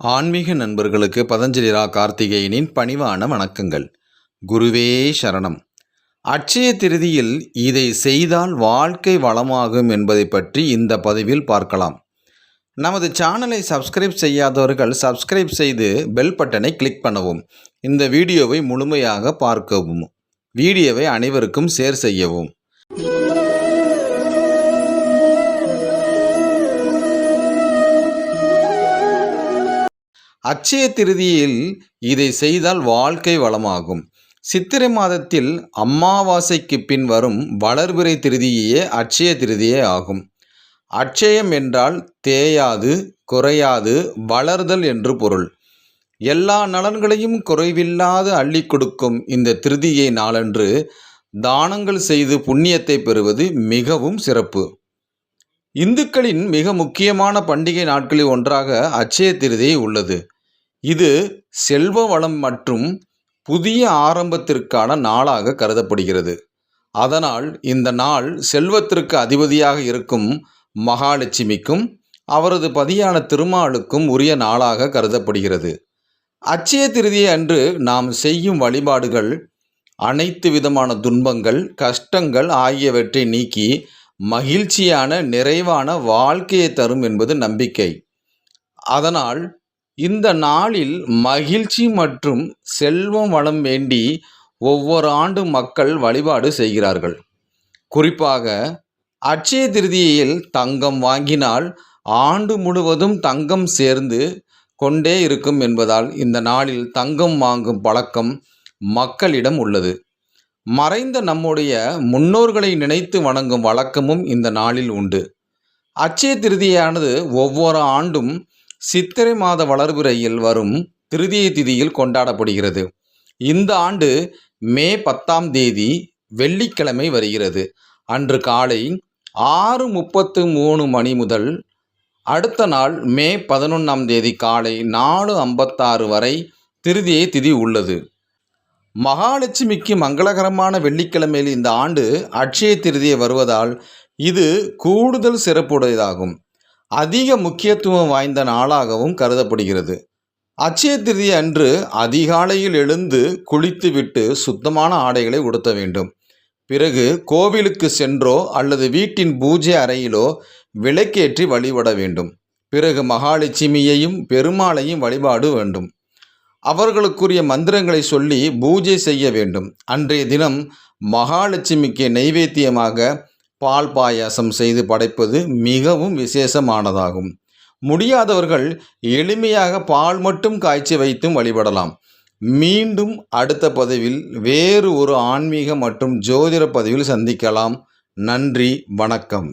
ஆன்மீக நண்பர்களுக்கு பதஞ்சலிரா கார்த்திகேயனின் பணிவான வணக்கங்கள். குருவே சரணம். அட்சய திருதியில் இதை செய்தால் வாழ்க்கை வளமாகும் என்பதை பற்றி இந்த பதிவில் பார்க்கலாம். நமது சேனலை சப்ஸ்கிரைப் செய்யாதவர்கள் சப்ஸ்கிரைப் செய்து பெல் பட்டனை கிளிக் பண்ணவும். இந்த வீடியோவை முழுமையாக பார்க்கவும். வீடியோவை அனைவருக்கும் ஷேர் செய்யவும். அட்சய திருதியில் இதை செய்தால் வாழ்க்கை வளமாகும். சித்திரை மாதத்தில் அமாவாசைக்கு பின் வரும் வளர்பிறை திருதியே அட்சய திருதியே ஆகும். அட்சயம் என்றால் தேயாது குறையாது வளர்தல் என்று பொருள். எல்லா நலன்களையும் குறைவில்லாது அள்ளி கொடுக்கும் இந்த திருதியை நாளன்று தானங்கள் செய்து புண்ணியத்தை பெறுவது மிகவும் சிறப்பு. இந்துக்களின் மிக முக்கியமான பண்டிகை நாட்களில் ஒன்றாக அட்சய திருதி உள்ளது. இது செல்வ வளம் மற்றும் புதிய ஆரம்பத்திற்கான நாளாக கருதப்படுகிறது. அதனால் இந்த நாள் செல்வத்திற்கு அதிபதியாக இருக்கும் மகாலட்சுமிக்கும் அவரது பதியான திருமாலுக்கும் உரிய நாளாக கருதப்படுகிறது. அச்சய திருதி அன்று நாம் செய்யும் வழிபாடுகள் அனைத்து விதமான துன்பங்கள் கஷ்டங்கள் ஆகியவற்றை நீக்கி மகிழ்ச்சியான நிறைவான வாழ்க்கையை தரும் என்பது நம்பிக்கை. அதனால் இந்த நாளில் மகிழ்ச்சி மற்றும் செல்வம் வளம் வேண்டி ஒவ்வொரு ஆண்டு மக்கள் வழிபாடு செய்கிறார்கள். குறிப்பாக அட்சய திருதியில் தங்கம் வாங்கினால் ஆண்டு முழுவதும் தங்கம் சேர்ந்து கொண்டே இருக்கும் என்பதால் இந்த நாளில் தங்கம் வாங்கும் பழக்கம் மக்களிடம் உள்ளது. மறைந்த நம்முடைய முன்னோர்களை நினைத்து வணங்கும் வழக்கமும் இந்த நாளில் உண்டு. அட்சய திருதியானது ஒவ்வொரு ஆண்டும் சித்திரை மாத வளர்பிறையில் வரும் திருதியை திதியில் கொண்டாடப்படுகிறது. இந்த ஆண்டு மே பத்தாம் தேதி வெள்ளிக்கிழமை வருகிறது. அன்று காலை ஆறு முப்பத்து மூணு மணி முதல் அடுத்த நாள் மே பதினொன்றாம் தேதி காலை நாலு ஐம்பத்தாறு வரை திருதியை திதி உள்ளது. மகாலட்சுமிக்கு மங்களகரமான வெள்ளிக்கிழமையில் இந்த ஆண்டு அட்சய திருதியை வருவதால் இது கூடுதல் சிறப்புடையதாகும். அதிக முக்கியத்துவம் வாய்ந்த நாளாகவும் கருதப்படுகிறது. அட்சய திருதி அன்று அதிகாலையில் எழுந்து குளித்துவிட்டு சுத்தமான ஆடைகளை உடுத்த வேண்டும். பிறகு கோவிலுக்கு சென்றோ அல்லது வீட்டின் பூஜை அறையிலோ விளக்கேற்றி வழிபட வேண்டும். பிறகு மகாலட்சுமியையும் பெருமாளையும் வழிபாடு வேண்டும். அவர்களுக்குரிய மந்திரங்களை சொல்லி பூஜை செய்ய வேண்டும். அன்றைய தினம் மகாலட்சுமிக்கு நைவேத்தியமாக பால் பாயாசம் செய்து படைப்பது மிகவும் விசேஷமானதாகும். முடியாதவர்கள் எளிமையாக பால் மட்டும் காய்ச்சி வைத்தும் வழிபடலாம். மீண்டும் அடுத்த பதிவில் வேறு ஒரு ஆன்மீக மற்றும் ஜோதிட பதிவில் சந்திக்கலாம். நன்றி வணக்கம்.